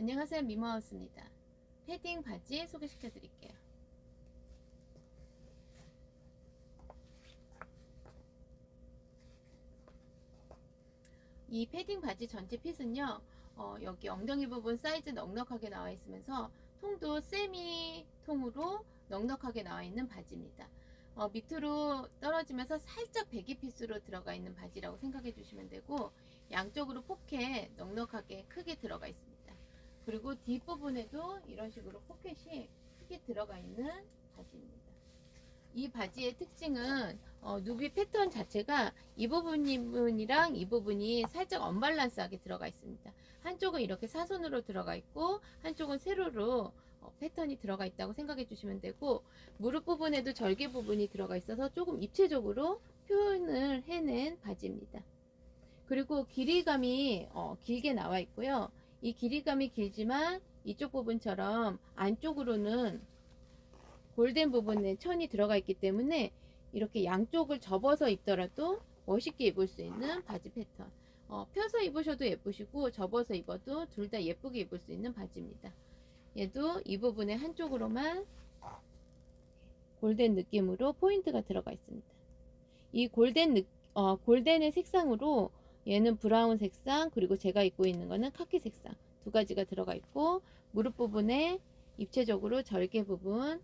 안녕하세요 미모하우스입니다. 패딩 바지 소개시켜 드릴게요. 이 패딩 바지 전체 핏은요 어, 여기 엉덩이 부분 사이즈 넉넉하게 나와 있으면서 통도 세미 통으로 넉넉하게 나와 있는 바지입니다. 어, 밑으로 떨어지면서 살짝 배기 핏으로 들어가 있는 바지라고 생각해 주시면 되고 양쪽으로 포켓 넉넉하게 크게 들어가 있습니다. 그리고 뒷부분에도 이런 식으로 포켓이 크게 들어가 있는 바지입니다. 이 바지의 특징은 어, 누비 패턴 자체가 이 부분이랑 이 부분이 살짝 언밸런스하게 들어가 있습니다. 한쪽은 이렇게 사선으로 들어가 있고 한쪽은 세로로 어, 패턴이 들어가 있다고 생각해 주시면 되고 무릎 부분에도 절개 부분이 들어가 있어서 조금 입체적으로 표현을 해낸 바지입니다. 그리고 길이감이 어, 길게 나와 있고요. 이 길이감이 길지만 이쪽 부분처럼 안쪽으로는 골덴 부분에 천이 들어가 있기 때문에 이렇게 양쪽을 접어서 입더라도 멋있게 입을 수 있는 바지 패턴. 어, 펴서 입으셔도 예쁘시고 접어서 입어도 둘 다 예쁘게 입을 수 있는 바지입니다. 얘도 이 부분에 한쪽으로만 골덴 느낌으로 포인트가 들어가 있습니다. 이 골덴 느, 어, 골덴의 색상으로 얘는 브라운 색상 그리고 제가 입고 있는 거는 카키 색상 두 가지가 들어가 있고 무릎 부분에 입체적으로 절개 부분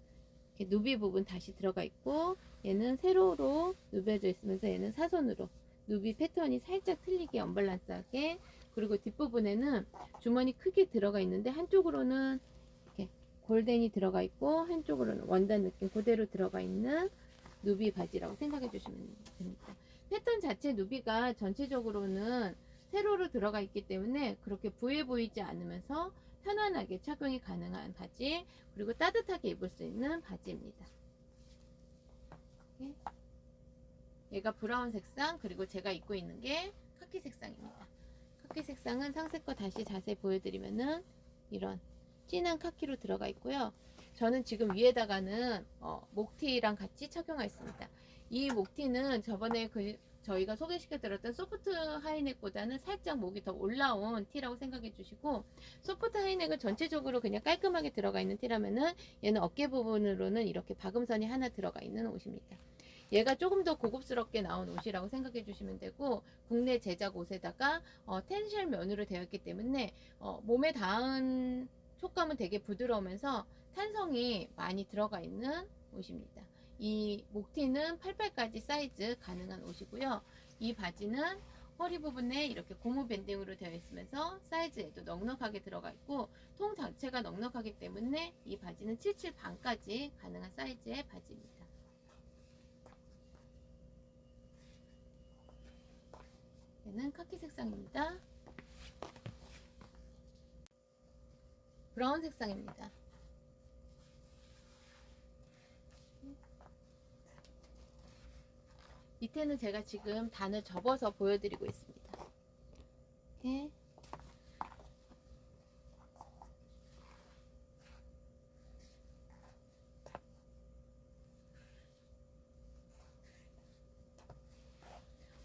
누비 부분 다시 들어가 있고 얘는 세로로 누벼져 있으면서 얘는 사선으로 누비 패턴이 살짝 틀리게 언밸런스하게 그리고 뒷부분에는 주머니 크게 들어가 있는데 한쪽으로는 이렇게 골덴이 들어가 있고 한쪽으로는 원단 느낌 그대로 들어가 있는 누비 바지라고 생각해 주시면 됩니다. 패턴 자체 누비가 전체적으로는 세로로 들어가 있기 때문에 그렇게 부해 보이지 않으면서 편안하게 착용이 가능한 바지 그리고 따뜻하게 입을 수 있는 바지입니다. 얘가 브라운 색상 그리고 제가 입고 있는 게 카키 색상입니다. 카키 색상은 상세 거 다시 자세히 보여드리면은 이런 진한 카키로 들어가 있고요. 저는 지금 위에다가는 어, 목티랑 같이 착용하였습니다. 이 목티는 저번에 그 저희가 소개시켜드렸던 소프트 하이넥보다는 살짝 목이 더 올라온 티라고 생각해 주시고 소프트 하이넥은 전체적으로 그냥 깔끔하게 들어가 있는 티라면은 얘는 어깨 부분으로는 이렇게 박음선이 하나 들어가 있는 옷입니다. 얘가 조금 더 고급스럽게 나온 옷이라고 생각해 주시면 되고 국내 제작 옷에다가 어, 텐셜 면으로 되어 있기 때문에 어, 몸에 닿은 촉감은 되게 부드러우면서 탄성이 많이 들어가 있는 옷입니다. 이 목티는 88까지 사이즈 가능한 옷이고요. 이 바지는 허리 부분에 이렇게 고무 밴딩으로 되어 있으면서 사이즈에도 넉넉하게 들어가 있고 통 자체가 넉넉하기 때문에 이 바지는 77 반까지 가능한 사이즈의 바지입니다. 얘는 카키 색상입니다. 브라운 색상입니다. 밑에는 제가 지금 단을 접어서 보여드리고 있습니다. 이렇게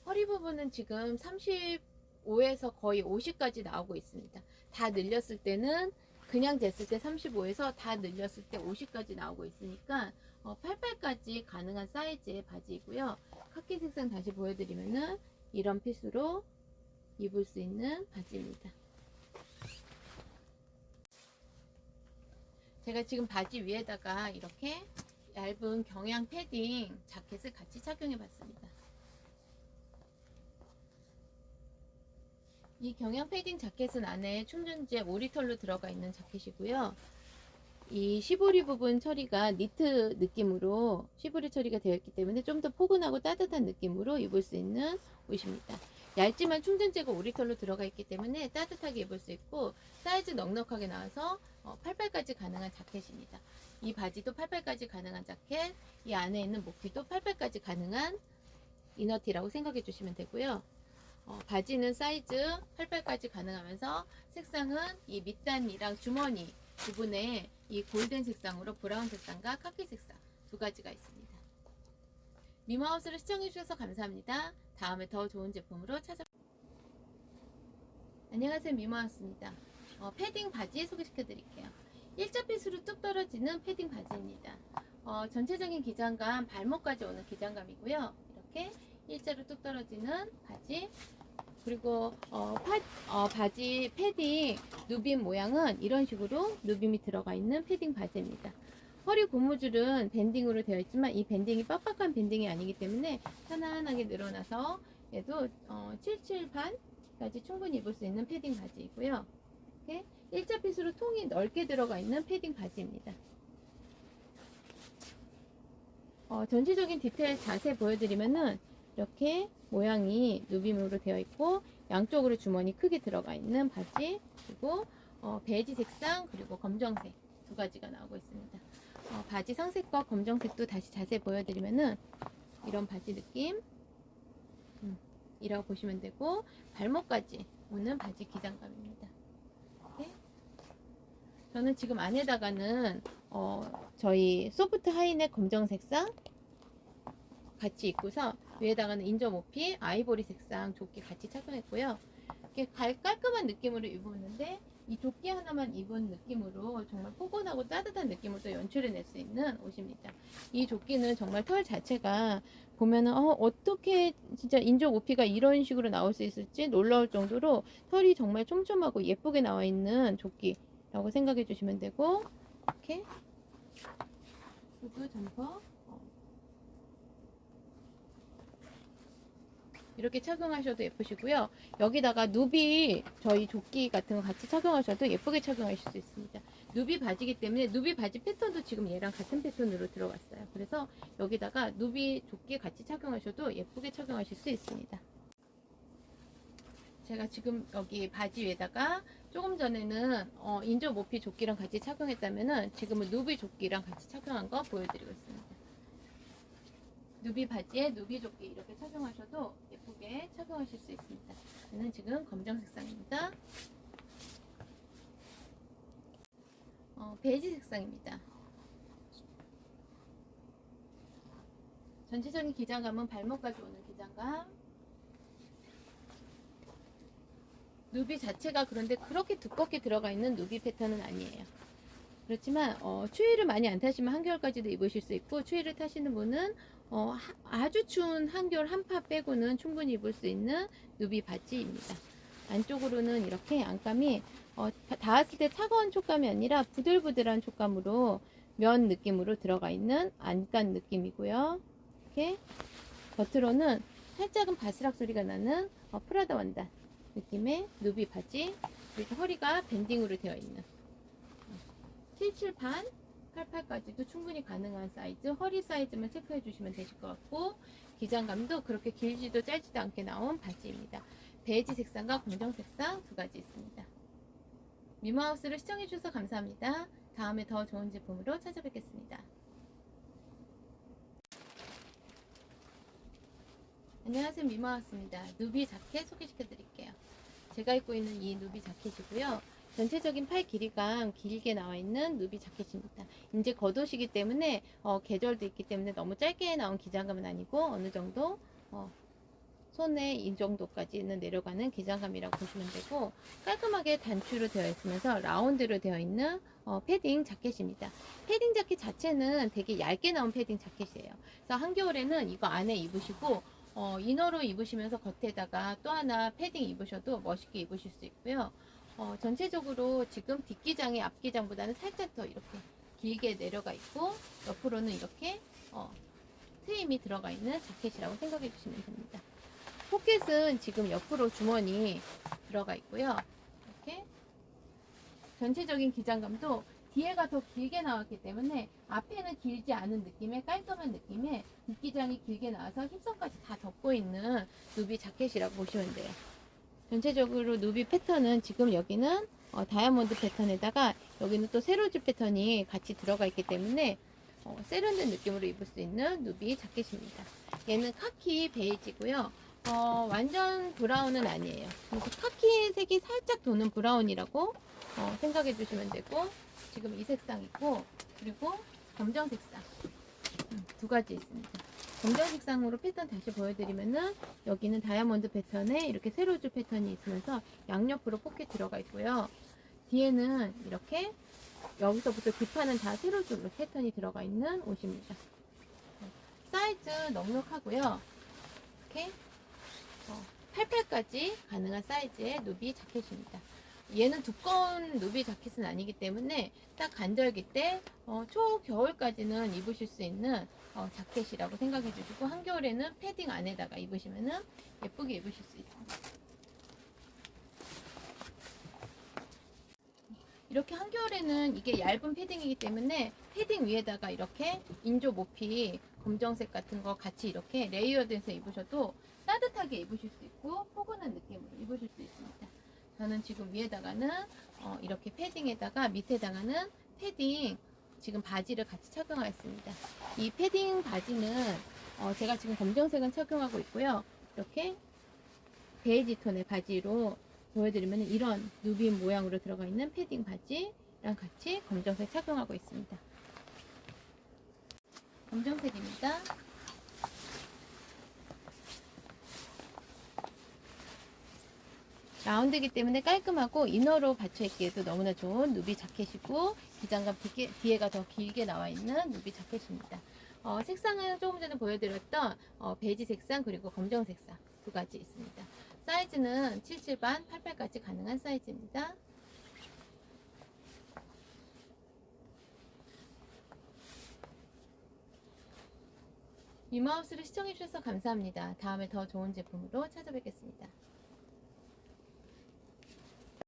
허리 부분은 지금 35에서 거의 50까지 나오고 있습니다. 다 늘렸을 때는 그냥 됐을 때 35에서 다 늘렸을 때 50까지 나오고 있으니까 어, 88까지 가능한 사이즈의 바지이고요. 카키 색상 다시 보여드리면은 이런 핏으로 입을 수 있는 바지입니다. 제가 지금 바지 위에다가 이렇게 얇은 경양 패딩 자켓을 같이 착용해 봤습니다. 이 경양 패딩 자켓은 안에 충전재 오리털로 들어가 있는 자켓이고요. 이 시보리 부분 처리가 니트 느낌으로 시보리 처리가 되어 있기 때문에 좀 더 포근하고 따뜻한 느낌으로 입을 수 있는 옷입니다. 얇지만 충전재가 오리털로 들어가 있기 때문에 따뜻하게 입을 수 있고 사이즈 넉넉하게 나와서 88까지 가능한 자켓입니다. 이 바지도 88까지 가능한 자켓, 이 안에 있는 목티도 88까지 가능한 이너티라고 생각해 주시면 되고요. 어, 바지는 사이즈 88까지 가능하면서 색상은 이 밑단이랑 주머니 부분에 이 골든 색상으로 브라운 색상과 카키 색상 두 가지가 있습니다. 미모하우스를 시청해주셔서 감사합니다. 다음에 더 좋은 제품으로 찾아 안녕하세요 미모하우스입니다. 어, 패딩 바지 소개시켜 드릴게요. 일자 핏으로 뚝 떨어지는 패딩 바지입니다. 어, 전체적인 기장감 발목까지 오는 기장감이고요. 이렇게 일자로 뚝 떨어지는 바지 그리고 어, 파, 어, 바지 패딩 누빔 모양은 이런 식으로 누빔이 들어가 있는 패딩 바지입니다. 허리 고무줄은 밴딩으로 되어 있지만 이 밴딩이 빡빡한 밴딩이 아니기 때문에 편안하게 늘어나서 얘도 어, 77반까지 충분히 입을 수 있는 패딩 바지이고요. 이렇게 일자 핏으로 통이 넓게 들어가 있는 패딩 바지입니다. 어, 전체적인 디테일 자세 보여드리면은 이렇게 모양이 누빔으로 되어 있고 양쪽으로 주머니 크게 들어가 있는 바지 그리고 어, 베이지 색상 그리고 검정색 두 가지가 나오고 있습니다. 어, 바지 상색과 검정색도 다시 자세히 보여드리면은 이런 바지 느낌 음, 이라고 보시면 되고 발목까지 오는 바지 기장감입니다. 이렇게. 저는 지금 안에다가는 어, 저희 소프트 하이넥 검정 색상 같이 입고서 위에다가는 인접 오피 아이보리 색상 조끼 같이 착용했고요. 이렇게 갈- 깔끔한 느낌으로 입었는데 이 조끼 하나만 입은 느낌으로 정말 포근하고 따뜻한 느낌을 또 연출해낼 수 있는 옷입니다. 이 조끼는 정말 털 자체가 보면은 어, 어떻게 진짜 인접 오피가 이런 식으로 나올 수 있을지 놀라울 정도로 털이 정말 촘촘하고 예쁘게 나와 있는 조끼라고 생각해 주시면 되고 이렇게 후드 점퍼 이렇게 착용하셔도 예쁘시고요. 여기다가 누비 저희 조끼 같은 거 같이 착용하셔도 예쁘게 착용하실 수 있습니다. 누비 바지기 때문에 누비 바지 패턴도 지금 얘랑 같은 패턴으로 들어갔어요. 그래서 여기다가 누비 조끼 같이 착용하셔도 예쁘게 착용하실 수 있습니다. 제가 지금 여기 바지 위에다가 조금 전에는 어, 인조 모피 조끼랑 같이 착용했다면은 지금은 누비 조끼랑 같이 착용한 거 보여드리고 있습니다. 누비 바지에 누비 조끼 이렇게 착용하셔도 예쁘게 착용하실 수 있습니다. 저는 지금 검정 색상입니다. 어, 베이지 색상입니다. 전체적인 기장감은 발목까지 오는 기장감. 누비 자체가 그런데 그렇게 두껍게 들어가 있는 누비 패턴은 아니에요. 그렇지만 어, 추위를 많이 안 타시면 한겨울까지도 입으실 수 있고 추위를 타시는 분은 어, 하- 아주 추운 한겨울 한파 빼고는 충분히 입을 수 있는 누비 바지입니다. 안쪽으로는 이렇게 안감이 어, 다- 닿았을 때 차가운 촉감이 아니라 부들부들한 촉감으로 면 느낌으로 들어가 있는 안감 느낌이고요. 이렇게 겉으로는 살짝은 바스락 소리가 나는 어, 프라다 원단 느낌의 누비 바지 그리고 허리가 밴딩으로 되어 있는 77반 88까지도 충분히 가능한 사이즈 허리 사이즈만 체크해 주시면 되실 것 같고 기장감도 그렇게 길지도 짧지도 않게 나온 바지입니다. 베이지 색상과 검정 색상 두 가지 있습니다. 미모하우스를 시청해 주셔서 감사합니다. 다음에 더 좋은 제품으로 찾아뵙겠습니다. 안녕하세요. 미모하우스입니다. 누비 자켓 소개시켜 드릴게요. 제가 입고 있는 이 누비 자켓이고요 전체적인 팔 길이가 길게 나와 있는 누비 자켓입니다. 이제 겉옷이기 때문에 어, 계절도 있기 때문에 너무 짧게 나온 기장감은 아니고 어느 정도 어, 손에 이 정도까지는 내려가는 기장감이라고 보시면 되고 깔끔하게 단추로 되어 있으면서 라운드로 되어 있는 어, 패딩 자켓입니다. 패딩 자켓 자체는 되게 얇게 나온 패딩 자켓이에요. 그래서 한겨울에는 이거 안에 입으시고 어, 이너로 입으시면서 겉에다가 또 하나 패딩 입으셔도 멋있게 입으실 수 있고요. 어, 전체적으로 지금 뒷기장이 앞기장보다는 살짝 더 이렇게 길게 내려가 있고 옆으로는 이렇게 어, 트임이 들어가 있는 자켓이라고 생각해 주시면 됩니다. 포켓은 지금 옆으로 주머니 들어가 있고요. 이렇게 전체적인 기장감도 뒤에가 더 길게 나왔기 때문에 앞에는 길지 않은 느낌의 깔끔한 느낌의 뒷기장이 길게 나와서 힙선까지 다 덮고 있는 누비 자켓이라고 보시면 돼요. 전체적으로 누비 패턴은 지금 여기는 어, 다이아몬드 패턴에다가 여기는 또 세로즈 패턴이 같이 들어가 있기 때문에 어, 세련된 느낌으로 입을 수 있는 누비 자켓입니다. 얘는 카키 베이지고요. 어, 완전 브라운은 아니에요. 카키 색이 살짝 도는 브라운이라고 어, 생각해 주시면 되고 지금 이 색상 있고 그리고 검정 색상 음, 두 가지 있습니다. 검정 색상으로 패턴 다시 보여드리면은 여기는 다이아몬드 패턴에 이렇게 세로줄 패턴이 있으면서 양옆으로 포켓 들어가 있고요. 뒤에는 이렇게 여기서부터 뒷판은 다 세로줄로 패턴이 들어가 있는 옷입니다. 사이즈 넉넉하고요. 이렇게 어, 88까지 가능한 사이즈의 누비 자켓입니다. 얘는 두꺼운 누비 자켓은 아니기 때문에 딱 간절기 때 어, 초겨울까지는 입으실 수 있는 어, 자켓이라고 생각해 주시고 한겨울에는 패딩 안에다가 입으시면은 예쁘게 입으실 수 있습니다. 이렇게 한겨울에는 이게 얇은 패딩이기 때문에 패딩 위에다가 이렇게 인조 모피 검정색 같은 거 같이 이렇게 레이어드해서 입으셔도 따뜻하게 입으실 수 있고 포근한 느낌으로 입으실 수 있습니다. 저는 지금 위에다가는 어, 이렇게 패딩에다가 밑에다가는 패딩 지금 바지를 같이 착용하였습니다. 이 패딩 바지는 어, 제가 지금 검정색은 착용하고 있고요. 이렇게 베이지 톤의 바지로 보여드리면 이런 누빔 모양으로 들어가 있는 패딩 바지랑 같이 검정색 착용하고 있습니다. 검정색입니다. 라운드이기 때문에 깔끔하고 이너로 받쳐 입기에도 너무나 좋은 누비 자켓이고 기장감 뒤에, 뒤에가 더 길게 나와 있는 누비 자켓입니다. 어, 색상은 조금 전에 보여드렸던 어, 베이지 색상 그리고 검정 색상 두 가지 있습니다. 사이즈는 77반, 88까지 가능한 사이즈입니다. 이마우스를 시청해주셔서 감사합니다. 다음에 더 좋은 제품으로 찾아뵙겠습니다.